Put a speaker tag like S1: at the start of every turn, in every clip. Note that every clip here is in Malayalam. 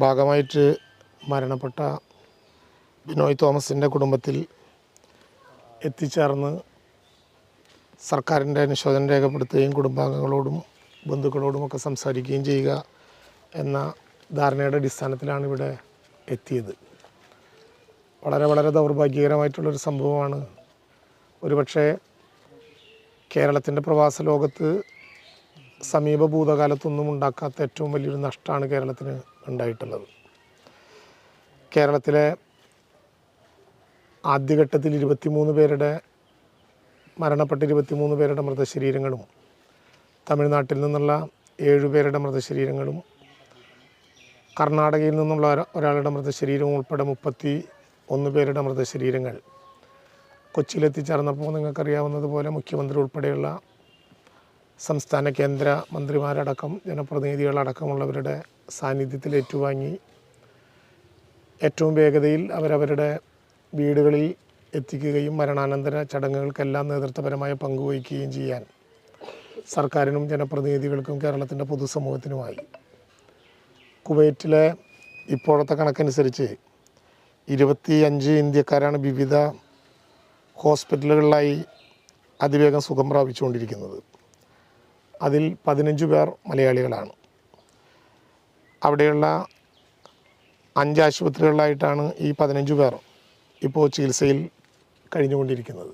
S1: ഭാഗമായിട്ട് മരണപ്പെട്ട ബിനോയ് തോമസിന്റെ കുടുംബത്തിൽ എത്തിച്ചേർന്ന് സർക്കാരിന്റെ അനുശോചനം രേഖപ്പെടുത്തുകയും കുടുംബാംഗങ്ങളോടും ബന്ധുക്കളോടുമൊക്കെ സംസാരിക്കുകയും ചെയ്യുക എന്ന ധാരണയുടെ അടിസ്ഥാനത്തിലാണ് ഇവിടെ എത്തിയത്. വളരെ വളരെ ദൗർഭാഗ്യകരമായിട്ടുള്ളൊരു സംഭവമാണ്. ഒരുപക്ഷെ കേരളത്തിന്റെ പ്രവാസ ലോകത്ത് സമീപ ഭൂതകാലത്തൊന്നും ഉണ്ടാക്കാത്ത ഏറ്റവും വലിയൊരു നഷ്ടമാണ് കേരളത്തിന് ഉണ്ടായിട്ടുള്ളത്. കേരളത്തിലെ ആദ്യഘട്ടത്തിൽ ഇരുപത്തിമൂന്ന് പേരുടെ മരണപ്പെട്ട ഇരുപത്തിമൂന്ന് പേരുടെ മൃതശരീരങ്ങളും തമിഴ്നാട്ടിൽ നിന്നുള്ള ഏഴുപേരുടെ മൃതശരീരങ്ങളും കർണാടകയിൽ നിന്നുള്ള ഒര- ഒരാളുടെ മൃതശരീരവും ഉൾപ്പെടെ മുപ്പത്തി ഒന്ന് പേരുടെ മൃതശരീരങ്ങൾ. കൊച്ചിയിലെത്തിച്ചേർന്നപ്പോൾ നിങ്ങൾക്കറിയാവുന്നതുപോലെ മുഖ്യമന്ത്രി ഉൾപ്പെടെയുള്ള സംസ്ഥാന കേന്ദ്ര മന്ത്രിമാരടക്കം ജനപ്രതിനിധികളടക്കമുള്ളവരുടെ സാന്നിധ്യത്തിൽ ഏറ്റുവാങ്ങി. ഏറ്റവും വേഗതയിൽ അവരവരുടെ വീടുകളിൽ എത്തിക്കുകയും മരണാനന്തര ചടങ്ങുകൾക്കെല്ലാം നേതൃത്വപരമായ പങ്കുവഹിക്കുകയും ചെയ്യാൻ സർക്കാരിനും ജനപ്രതിനിധികൾക്കും കേരളത്തിന്റെ പൊതുസമൂഹത്തിനുമായി. കുവൈറ്റിലെ ഇപ്പോഴത്തെ കണക്കനുസരിച്ച് ഇരുപത്തി അഞ്ച് ഇന്ത്യക്കാരാണ് വിവിധ ഹോസ്പിറ്റലുകളിലായി അതിവേഗം സുഖം പ്രാപിച്ചുകൊണ്ടിരിക്കുന്നത്. അതിൽ പതിനഞ്ച് പേർ മലയാളികളാണ്. അവിടെയുള്ള അഞ്ച് ആശുപത്രികളിലായിട്ടാണ് ഈ പതിനഞ്ച് പേർ ഇപ്പോൾ ചികിത്സയിൽ കഴിഞ്ഞുകൊണ്ടിരിക്കുന്നത്.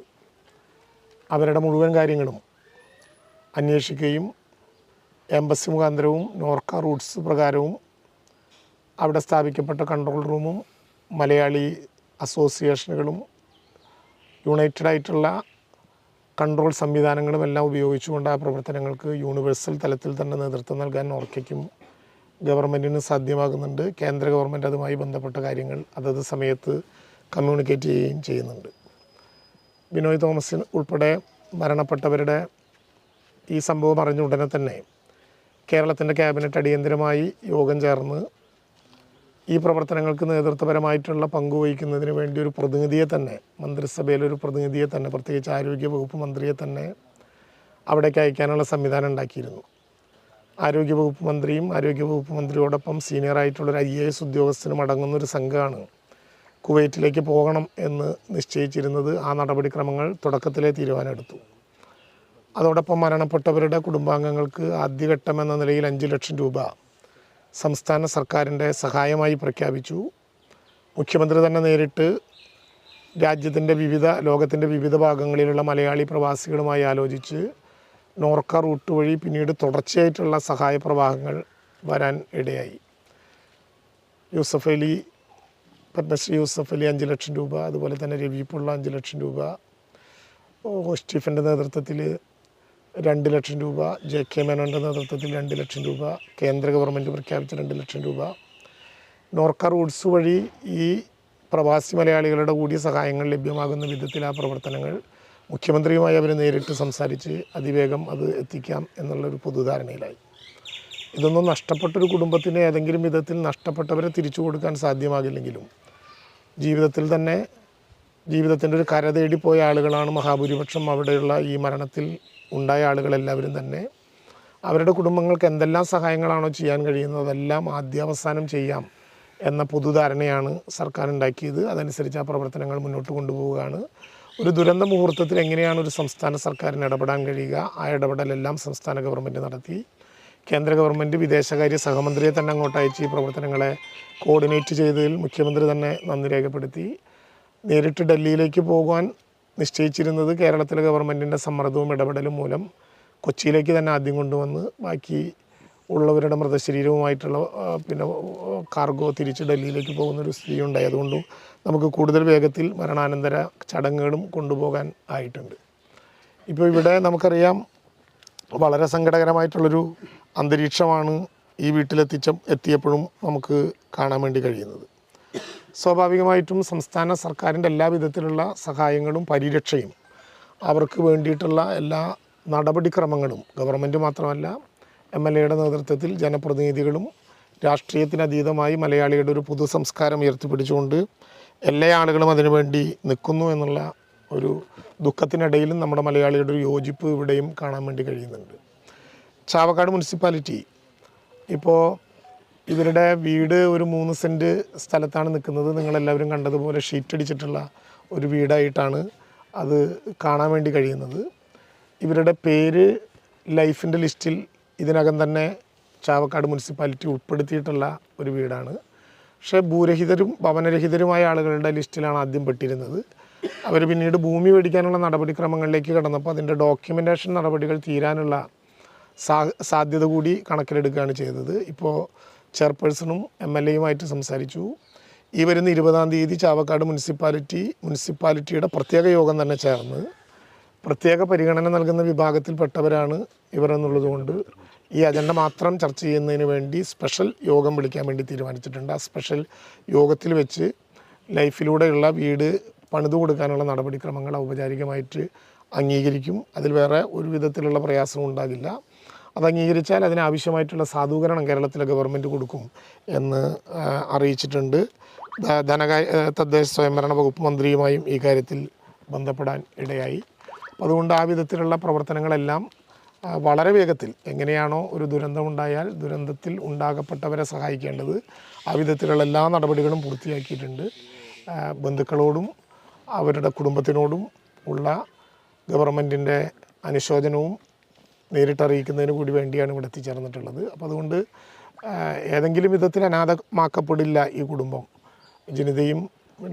S1: അവരുടെ മുഴുവൻ കാര്യങ്ങളും അന്വേഷിക്കുകയും എംബസി മുഖാന്തരവും നോർക്ക റൂട്ട്സ് പ്രകാരവും അവിടെ സ്ഥാപിക്കപ്പെട്ട കൺട്രോൾ റൂമും മലയാളി അസോസിയേഷനുകളും യുണൈറ്റഡ് ആയിട്ടുള്ള കൺട്രോൾ സംവിധാനങ്ങളും എല്ലാം ഉപയോഗിച്ചുകൊണ്ട് ആ പ്രവർത്തനങ്ങൾക്ക് യൂണിവേഴ്സൽ തലത്തിൽ തന്നെ നേതൃത്വം നൽകാൻ ഓർക്കയ്ക്കും ഗവൺമെന്റിന് സാധ്യമാകുന്നുണ്ട്. കേന്ദ്ര ഗവൺമെന്റ് അതുമായി ബന്ധപ്പെട്ട കാര്യങ്ങൾ അതത് സമയത്ത് കമ്മ്യൂണിക്കേറ്റ് ചെയ്യുകയും ചെയ്യുന്നുണ്ട്. ബിനോയ് തോമസിന് ഉൾപ്പെടെ മരണപ്പെട്ടവരുടെ ഈ സംഭവം അറിഞ്ഞ ഉടനെ തന്നെ കേരളത്തിന്റെ ക്യാബിനറ്റ് അടിയന്തരമായി യോഗം ചേർന്ന് ഈ പ്രവർത്തനങ്ങൾക്ക് നേതൃത്വപരമായിട്ടുള്ള പങ്കുവഹിക്കുന്നതിന് വേണ്ടി ഒരു പ്രതിനിധിയെ തന്നെ മന്ത്രിസഭയിലെ ഒരു പ്രതിനിധിയെ തന്നെ പ്രത്യേകിച്ച് ആരോഗ്യ വകുപ്പ് മന്ത്രിയെ തന്നെ അവിടേക്ക് അയക്കാനുള്ള സംവിധാനം ഉണ്ടാക്കിയിരുന്നു. ആരോഗ്യവകുപ്പ് മന്ത്രിയും ആരോഗ്യവകുപ്പ് മന്ത്രിയോടൊപ്പം സീനിയർ ആയിട്ടുള്ളൊരു ഐ എ എസ് ഉദ്യോഗസ്ഥനും അടങ്ങുന്ന ഒരു സംഘമാണ് കുവൈറ്റിലേക്ക് പോകണം എന്ന് നിശ്ചയിച്ചിരുന്നത് ആ നടപടിക്രമങ്ങൾ തുടക്കത്തിലെ തീരുമാനമെടുത്തു. അതോടൊപ്പം മരണപ്പെട്ടവരുടെ കുടുംബാംഗങ്ങൾക്ക് ആദ്യഘട്ടം എന്ന നിലയിൽ അഞ്ച് ലക്ഷം രൂപ സംസ്ഥാന സർക്കാരിന്റെ സഹായമായി പ്രഖ്യാപിച്ചു. മുഖ്യമന്ത്രി തന്നെ നേരിട്ട് രാജ്യത്തിന്റെ വിവിധ ലോകത്തിന്റെ വിവിധ ഭാഗങ്ങളിലുള്ള മലയാളി പ്രവാസികളുമായി ആലോചിച്ച് നോർക്ക റൂട്ട് വഴി പിന്നീട് തുടർച്ചയായിട്ടുള്ള സഹായ പ്രവാഹങ്ങൾ വരാൻ ഇടയായി. യൂസഫ് അലി പത്മശ്രീ യൂസഫ് അലി അഞ്ച് ലക്ഷം രൂപ അതുപോലെ തന്നെ രവി പിള്ള അഞ്ച് ലക്ഷം രൂപ സ്റ്റീഫന്റെ നേതൃത്വത്തിൽ രണ്ട് ലക്ഷം രൂപ ജെ കെ മേനോന്റെ നേതൃത്വത്തിൽ രണ്ട് ലക്ഷം രൂപ കേന്ദ്ര ഗവൺമെന്റ് പ്രഖ്യാപിച്ച രണ്ട് ലക്ഷം രൂപ. നോർക്ക റൂട്ട്സ് വഴി ഈ പ്രവാസി മലയാളികളുടെ കൂടിയ സഹായങ്ങൾ ലഭ്യമാകുന്ന വിധത്തിൽ ആ പ്രവർത്തനങ്ങൾ മുഖ്യമന്ത്രിയുമായി അവർ നേരിട്ട് സംസാരിച്ച് അതിവേഗം അത് എത്തിക്കാം എന്നുള്ളൊരു പൊതുധാരണയിലായി. ഇതൊന്നും നഷ്ടപ്പെട്ടൊരു കുടുംബത്തിന് ഏതെങ്കിലും വിധത്തിൽ നഷ്ടപ്പെട്ടവരെ തിരിച്ചു കൊടുക്കാൻ സാധ്യമാകില്ലെങ്കിലും ജീവിതത്തിൽ തന്നെ ജീവിതത്തിന്റെ ഒരു കര തേടി പോയ ആളുകളാണ് മഹാഭൂരിപക്ഷം അവിടെയുള്ള ഈ മരണത്തിൽ ഉണ്ടായ ആളുകളെല്ലാവരും തന്നെ അവരുടെ കുടുംബങ്ങൾക്ക് എന്തെല്ലാം സഹായങ്ങളാണോ ചെയ്യാൻ കഴിയുന്നത് അതെല്ലാം ആദ്യാവസാനം ചെയ്യാം എന്ന പൊതുധാരണയാണ് സർക്കാർ ഉണ്ടാക്കിയത്. അതനുസരിച്ച് ആ പ്രവർത്തനങ്ങൾ മുന്നോട്ട് കൊണ്ടുപോവുകയാണ്. ഒരു ദുരന്ത മുഹൂർത്തത്തിൽ എങ്ങനെയാണ് ഒരു സംസ്ഥാന സർക്കാരിന് ഇടപെടാൻ കഴിയുക? ആ ഇടപെടലെല്ലാം സംസ്ഥാന ഗവൺമെന്റ് നടത്തി. കേന്ദ്ര ഗവൺമെന്റ് വിദേശകാര്യ സഹമന്ത്രിയെ തന്നെ അങ്ങോട്ട് അയച്ച് ഈ പ്രവർത്തനങ്ങളെ കോർഡിനേറ്റ് ചെയ്തതിൽ മുഖ്യമന്ത്രി തന്നെ നന്ദി രേഖപ്പെടുത്തി. നേരിട്ട് ഡൽഹിയിലേക്ക് പോകാൻ നിശ്ചയിച്ചിരുന്നത് കേരളത്തിലെ ഗവൺമെന്റിന്റെ സമ്മർദ്ദവും ഇടപെടലും മൂലം കൊച്ചിയിലേക്ക് തന്നെ ആദ്യം കൊണ്ടുവന്ന് ബാക്കി ഉള്ളവരുടെ മൃതശരീരവുമായിട്ടുള്ള പിന്നെ കാർഗോ തിരിച്ച് ഡൽഹിയിലേക്ക് പോകുന്നൊരു സ്ഥിതി ഉണ്ടായി. അതുകൊണ്ട് നമുക്ക് കൂടുതൽ വേഗത്തിൽ മരണാനന്തര ചടങ്ങുകളും കൊണ്ടുപോകാൻ ആയിട്ടുണ്ട്. ഇപ്പോൾ ഇവിടെ നമുക്കറിയാം വളരെ സങ്കടകരമായിട്ടുള്ളൊരു അന്തരീക്ഷമാണ് ഈ വീട്ടിലെത്തിച്ച എത്തിയപ്പോഴും നമുക്ക് കാണാൻ വേണ്ടി കഴിയുന്നത്. സ്വാഭാവികമായിട്ടും സംസ്ഥാന സർക്കാരിന്റെ എല്ലാ വിധത്തിലുള്ള സഹായങ്ങളും പരിരക്ഷയും അവർക്ക് വേണ്ടിയിട്ടുള്ള എല്ലാ നടപടിക്രമങ്ങളും ഗവൺമെന്റ് മാത്രമല്ല എം എൽ എയുടെ നേതൃത്വത്തിൽ ജനപ്രതിനിധികളും രാഷ്ട്രീയത്തിനതീതമായി മലയാളിയുടെ ഒരു പുതു സംസ്കാരം ഉയർത്തിപ്പിടിച്ചുകൊണ്ട് എല്ലാ ആളുകളും അതിനുവേണ്ടി നിൽക്കുന്നു എന്നുള്ള ഒരു ദുഃഖത്തിനിടയിലും നമ്മുടെ മലയാളിയുടെ ഒരു യോജിപ്പ് ഇവിടെയും കാണാൻ വേണ്ടി കഴിയുന്നുണ്ട്. ചാവക്കാട് മുനിസിപ്പാലിറ്റി ഇപ്പോൾ ഇവരുടെ വീട് ഒരു മൂന്ന് സെന്റ് സ്ഥലത്താണ് നിൽക്കുന്നത്. നിങ്ങളെല്ലാവരും കണ്ടതുപോലെ ഷീറ്റ് അടിച്ചിട്ടുള്ള ഒരു വീടായിട്ടാണ് അത് കാണാൻ വേണ്ടി കഴിയുന്നത്. ഇവരുടെ പേര് ലൈഫിന്റെ ലിസ്റ്റിൽ ഇതിനകം തന്നെ ചാവക്കാട് മുനിസിപ്പാലിറ്റി ഉൾപ്പെടുത്തിയിട്ടുള്ള ഒരു വീടാണ്. പക്ഷേ ഭൂരഹിതരും ഭവനരഹിതരുമായ ആളുകളുടെ ലിസ്റ്റിലാണ് ആദ്യം പെട്ടിരുന്നത്. അവർ പിന്നീട് ഭൂമി മേടിക്കാനുള്ള നടപടിക്രമങ്ങളിലേക്ക് കടന്നപ്പോൾ അതിന്റെ ഡോക്യുമെന്റേഷൻ നടപടികൾ തീരാനുള്ള സാധ്യത കൂടി കണക്കിലെടുക്കുകയാണ് ചെയ്തത്. ഇപ്പോൾ ചെയർപേഴ്സണും എം എൽ എയുമായിട്ട് സംസാരിച്ചു. ഈ വരുന്ന ഇരുപതാം തീയതി ചാവക്കാട് മുനിസിപ്പാലിറ്റി മുനിസിപ്പാലിറ്റിയുടെ പ്രത്യേക യോഗം തന്നെ ചേർന്ന് പ്രത്യേക പരിഗണന നൽകുന്ന വിഭാഗത്തിൽപ്പെട്ടവരാണ് ഇവർ എന്നുള്ളതുകൊണ്ട് ഈ അജണ്ട മാത്രം ചർച്ച ചെയ്യുന്നതിന് വേണ്ടി സ്പെഷ്യൽ യോഗം വിളിക്കാൻ വേണ്ടി തീരുമാനിച്ചിട്ടുണ്ട്. ആ സ്പെഷ്യൽ യോഗത്തിൽ വെച്ച് ലൈഫിലൂടെയുള്ള വീട് പണിതു കൊടുക്കാനുള്ള നടപടിക്രമങ്ങൾ ഔപചാരികമായിട്ട് അംഗീകരിക്കും. അതിൽ വേറെ ഒരു വിധത്തിലുള്ള പ്രയാസവും ഉണ്ടാകില്ല. അത് അംഗീകരിച്ചാൽ അതിനാവശ്യമായിട്ടുള്ള സാധൂകരണം കേരളത്തിലെ ഗവൺമെന്റ് കൊടുക്കും എന്ന് അറിയിച്ചിട്ടുണ്ട്. ധനകാര്യ തദ്ദേശ സ്വയംഭരണ വകുപ്പ് മന്ത്രിയുമായും ഈ കാര്യത്തിൽ ബന്ധപ്പെടാൻ ഇടയായി. അതുകൊണ്ട് ആ വിധത്തിലുള്ള പ്രവർത്തനങ്ങളെല്ലാം വളരെ വേഗത്തിൽ എങ്ങനെയാണോ ഒരു ദുരന്തമുണ്ടായാൽ ദുരന്തത്തിൽ ഉണ്ടാകപ്പെട്ടവരെ സഹായിക്കേണ്ടത് ആ വിധത്തിലുള്ള എല്ലാ നടപടികളും പൂർത്തിയാക്കിയിട്ടുണ്ട്. ബന്ധുക്കളോടും അവരുടെ കുടുംബത്തിനോടും ഉള്ള ഗവൺമെന്റിന്റെ അനുശോചനവും നേരിട്ടറിയിക്കുന്നതിന് കൂടി വേണ്ടിയാണ് ഇവിടെ എത്തിച്ചേർന്നിട്ടുള്ളത്. അപ്പോൾ അതുകൊണ്ട് ഏതെങ്കിലും വിധത്തിൽ അനാഥമാക്കപ്പെടില്ല ഈ കുടുംബം. ജനിതയും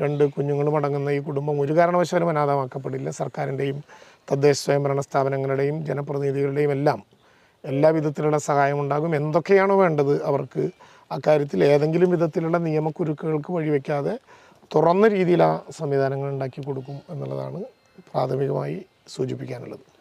S1: രണ്ട് കുഞ്ഞുങ്ങളും അടങ്ങുന്ന ഈ കുടുംബം ഒരു കാരണവശാലും അനാഥമാക്കപ്പെടില്ല. സർക്കാരിന്റെയും തദ്ദേശ സ്വയംഭരണ സ്ഥാപനങ്ങളുടെയും ജനപ്രതിനിധികളുടെയും എല്ലാം എല്ലാ വിധത്തിലുള്ള സഹായം ഉണ്ടാകും. എന്തൊക്കെയാണോ വേണ്ടത് അവർക്ക് അക്കാര്യത്തിൽ ഏതെങ്കിലും വിധത്തിലുള്ള നിയമക്കുരുക്കുകൾക്ക് വഴിവെക്കാതെ തുറന്ന രീതിയിൽ ആ സംവിധാനങ്ങൾ ഉണ്ടാക്കി കൊടുക്കും എന്നുള്ളതാണ് പ്രാഥമികമായി സൂചിപ്പിക്കാനുള്ളത്.